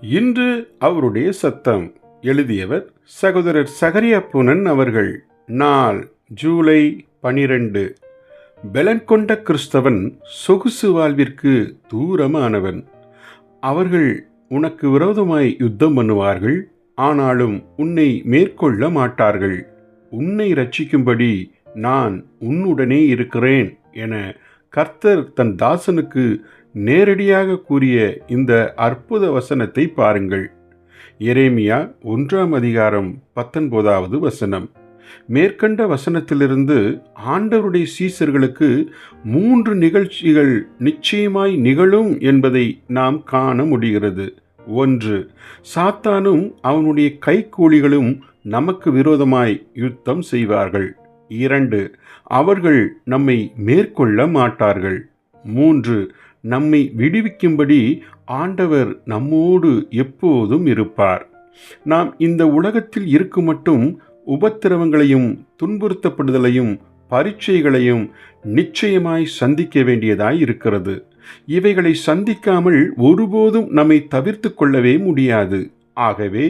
இன்று அவருடைய சத்தம். எழுதியவர் சகோதரர் சகரிய புனன் அவர்கள். நாள் ஜூலை பனிரெண்டு. பலன் கொண்ட கிறிஸ்தவன் சொகுசு வாழ்விற்கு தூரமானவன். அவர்கள் உனக்கு விரோதமாய் யுத்தம் பண்ணுவார்கள். ஆனாலும் உன்னை மேற்கொள்ள மாட்டார்கள். உன்னை ரட்சிக்கும்படி நான் உன்னுடனே இருக்கிறேன் என கர்த்தர் தன் தாசனுக்கு நேரடியாக கூறிய இந்த அற்புத வசனத்தை பாருங்கள். எரேமியா ஒன்றாம் அதிகாரம் பத்தொன்பதாவது வசனம். மேற்கண்ட வசனத்திலிருந்து ஆண்டவருடைய சீசர்களுக்கு மூன்று நிகழ்ச்சிகள் நிச்சயமாய் நிகழும் என்பதை நாம் காண முடிகிறது. ஒன்று சாத்தானும் அவனுடைய கைக்கூலிகளும் நமக்கு விரோதமாய் யுத்தம் செய்வார்கள். இரண்டு அவர்கள் நம்மை மேற்கொள்ள மாட்டார்கள். மூன்று நம்மை விடுவிக்கும்படி ஆண்டவர் நம்மோடு எப்போதும் இருப்பார். நாம் இந்த உலகத்தில் இருக்கும் மட்டும் உபத்திரவங்களையும் துன்புறுத்தப்படுதலையும் பரீட்சைகளையும் நிச்சயமாய் சந்திக்க வேண்டியதாய் இருக்கிறது. இவைகளை சந்திக்காமல் ஒருபோதும் நம்மை தவிர்த்து கொள்ளவே முடியாது. ஆகவே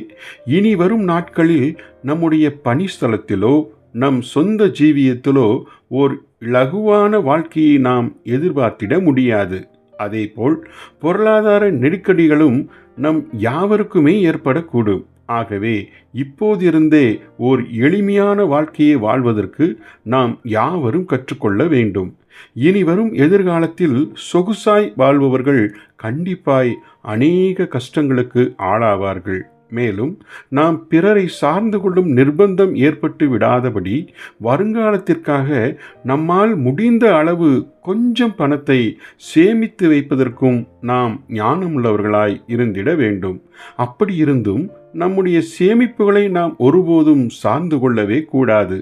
இனி வரும் நாட்களில் நம்முடைய பணிஸ்தலத்திலோ நம் சொந்த ஜீவியத்திலோ ஓர் இலகுவான வாழ்க்கையை நாம் எதிர்பார்த்திட முடியாது. அதேபோல் பொருளாதார நெருக்கடிகளும் நம் யாவருக்குமே ஏற்படக்கூடும். ஆகவே இப்போதிருந்தே ஓர் எளிமையான வாழ்க்கையை வாழ்வதற்கு நாம் யாவரும் கற்றுக்கொள்ள வேண்டும். இனி வரும் எதிர்காலத்தில் சொகுசாய் வாழ்பவர்கள் கண்டிப்பாய் அநேக கஷ்டங்களுக்கு ஆளாவார்கள். மேலும் நாம் பிறரை சார்ந்து கொள்ளும் நிர்பந்தம் ஏற்பட்டு விடாதபடி வருங்காலத்திற்காக நம்மால் முடிந்த அளவு கொஞ்சம் பணத்தை சேமித்து வைப்பதற்கும் நாம் ஞானமுள்ளவர்களாய் இருந்திட வேண்டும். அப்படி இருந்தும் நம்முடைய சேமிப்புகளை நாம் ஒருபோதும் சார்ந்து கொள்ளவே கூடாது.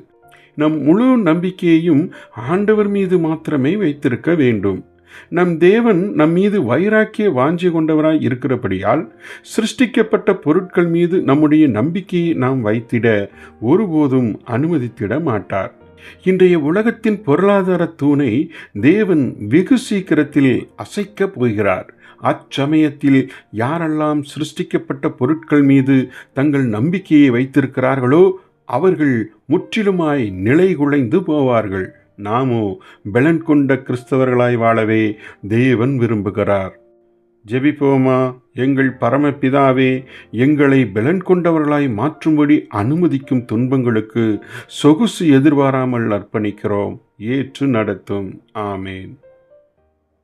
நம் முழு நம்பிக்கையையும் ஆண்டவர் மீது மாத்திரமே வைத்திருக்க வேண்டும். நம் தேவன் நம் மீது வைராக்கிய வாஞ்சி கொண்டவராய் இருக்கிறபடியால் சிருஷ்டிக்கப்பட்ட பொருட்கள் மீது நம்முடைய நம்பிக்கையை நாம் வைத்திட ஒருபோதும் அனுமதித்திட மாட்டார். இன்றைய உலகத்தின் பொருளாதார தூணை தேவன் வெகு சீக்கிரத்தில் அசைக்கப் போகிறார். அச்சமயத்தில் யாரெல்லாம் சிருஷ்டிக்கப்பட்ட பொருட்கள் மீது தங்கள் நம்பிக்கையை வைத்திருக்கிறார்களோ அவர்கள் முற்றிலுமாய் நிலை குலைந்து போவார்கள். நாமோ பலன் கொண்ட கிறிஸ்தவர்களாய் வாழவே தேவன் விரும்புகிறார். ஜெபிப்போமா? எங்கள் பரமபிதாவே எங்களை பலன் கொண்டவர்களாய் மாற்றும்படி அனுமதிக்கும் துன்பங்களுக்கு சொகுசு எதிர்பாராமல் அர்ப்பணிக்கிறோம். ஏற்று நடத்தும். ஆமேன்.